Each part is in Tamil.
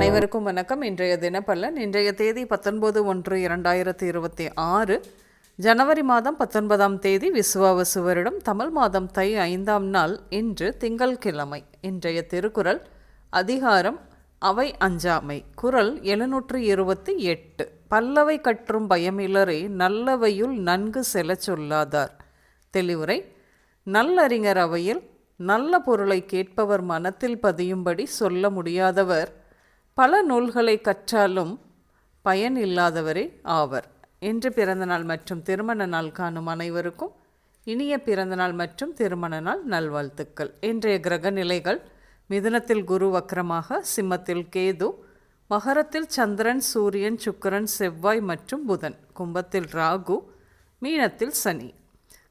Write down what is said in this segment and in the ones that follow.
அனைவருக்கும் வணக்கம். இன்றைய தினப்பலன் இன்றைய தேதி பத்தொன்பது ஒன்று இரண்டாயிரத்தி இருபத்தி ஆறு ஜனவரி மாதம் பத்தொன்பதாம் தேதி விசுவாவசு வருடம் தமிழ் மாதம் தை ஐந்தாம் நாள் இன்று திங்கள்கிழமை. இன்றைய திருக்குறள் அதிகாரம் அவை அஞ்சாமை. குறள் எழுநூற்று இருபத்தி எட்டு. பல்லவை கற்றும் பயமிலரே நல்லவையுள் நன்கு செலச் சொல்லாதார். தெளிவுரை நல்லறிஞர் அவையில் நல்ல பொருளை கேட்பவர் மனத்தில் பதியும்படி சொல்ல முடியாதவர் பல நூல்களை கற்றாலும் பயன் இல்லாதவரே ஆவர். இன்று பிறந்தநாள் மற்றும் திருமண நாள் காணும் அனைவருக்கும் இனிய பிறந்தநாள் மற்றும் திருமண நாள் நல்வாழ்த்துக்கள். இன்றைய கிரக நிலைகள் மிதுனத்தில் குரு வக்ரமாக சிம்மத்தில் கேது மகரத்தில் சந்திரன் சூரியன் சுக்கிரன் செவ்வாய் மற்றும் புதன் கும்பத்தில் ராகு மீனத்தில் சனி.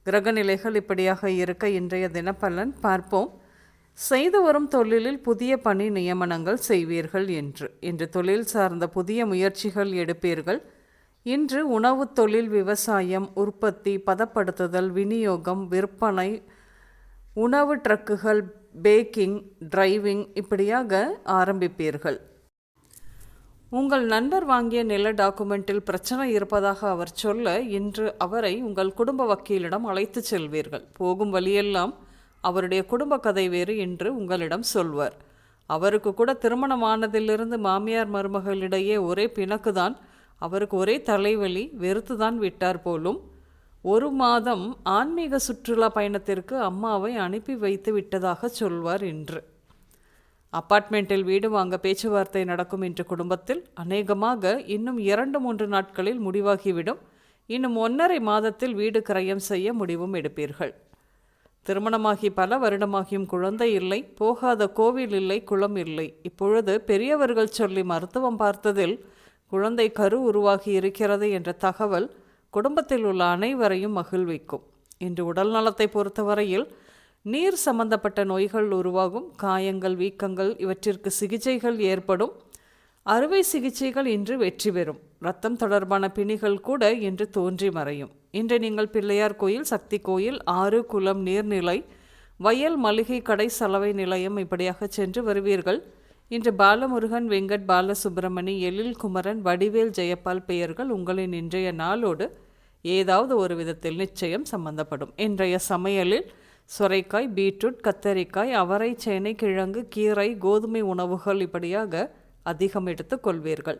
கிரக நிலைகள் இப்படியாக இருக்க இன்றைய தினப்பலன் பார்ப்போம். செய்து வரும் தொழிலில் புதிய பணி நியமனங்கள் செய்வீர்கள் என்று. இன்று தொழில் சார்ந்த புதிய முயற்சிகள் எடுப்பீர்கள். இன்று உணவு தொழில் விவசாயம் உற்பத்தி பதப்படுத்துதல் விநியோகம் விற்பனை உணவு ட்ரக்குகள் பேக்கிங் டிரைவிங் இப்படியாக ஆரம்பிப்பீர்கள். உங்கள் நண்பர் வாங்கிய நில டாக்குமெண்ட்டில் பிரச்சனை இருப்பதாக அவர் சொல்ல இன்று அவரை உங்கள் குடும்ப வக்கீலிடம் அழைத்துச் செல்வீர்கள். போகும் வழியெல்லாம் அவருடைய குடும்ப கதை வேறு என்று உங்களிடம் சொல்வார். அவருக்கு கூட திருமணமானதிலிருந்து மாமியார் மருமகளிடையே ஒரே பிணக்குதான் அவருக்கு ஒரே தலைவலி வெறுத்துதான் விட்டார் போலும். ஒரு மாதம் ஆன்மீக சுற்றுலா பயணத்திற்கு அம்மாவை அனுப்பி வைத்து விட்டதாக சொல்வார் இன்று. அப்பார்ட்மெண்ட்டில் வீடு வாங்க பேச்சுவார்த்தை நடக்கும் இன்று குடும்பத்தில் அநேகமாக இன்னும் இரண்டு மூன்று நாட்களில் முடிவாகிவிடும். இன்னும் ஒன்றரை மாதத்தில் வீடு கிரயம் செய்ய முடிவும் எடுப்பீர்கள். திருமணமாகி பல வருடமாகியும் குழந்தை இல்லை போகாத கோவில் இல்லை குளம் இல்லை. இப்பொழுது பெரியவர்கள் சொல்லி மருத்துவம் பார்த்ததில் குழந்தை கரு உருவாகி இருக்கிறது என்ற தகவல் குடும்பத்தில் உள்ள அனைவரையும் மகிழ்விக்கும். இன்று உடல் நலத்தை பொறுத்தவரையில் நீர் சம்பந்தப்பட்ட நோய்கள் உருவாகும். காயங்கள் வீக்கங்கள் இவற்றிற்கு சிகிச்சைகள் ஏற்படும். அறுவை சிகிச்சைகள் இன்று வெற்றி பெறும். ரத்தம் தொடர்பான பிணிகள் கூட இன்று தோன்றி மறையும். இன்று நீங்கள் பிள்ளையார் கோயில் சக்தி கோயில் ஆறு குளம் நீர்நிலை வயல் மளிகை கடை சலவை நிலையம் இப்படியாக சென்று வருவீர்கள். இன்று பாலமுருகன் வெங்கட் பாலசுப்பிரமணி எழில் குமரன் வடிவேல் ஜெயபால் பெயர்கள் உங்களின் இன்றைய நாளோடு ஏதாவது ஒரு விதத்தில் நிச்சயம் சம்பந்தப்படும். இன்றைய சமையலில் சுரைக்காய் பீட்ரூட் கத்தரிக்காய் அவரை சேனை கிழங்கு கீரை கோதுமை உணவுகள் இப்படியாக அதிகம் எடுத்துக்கொள்வீர்கள்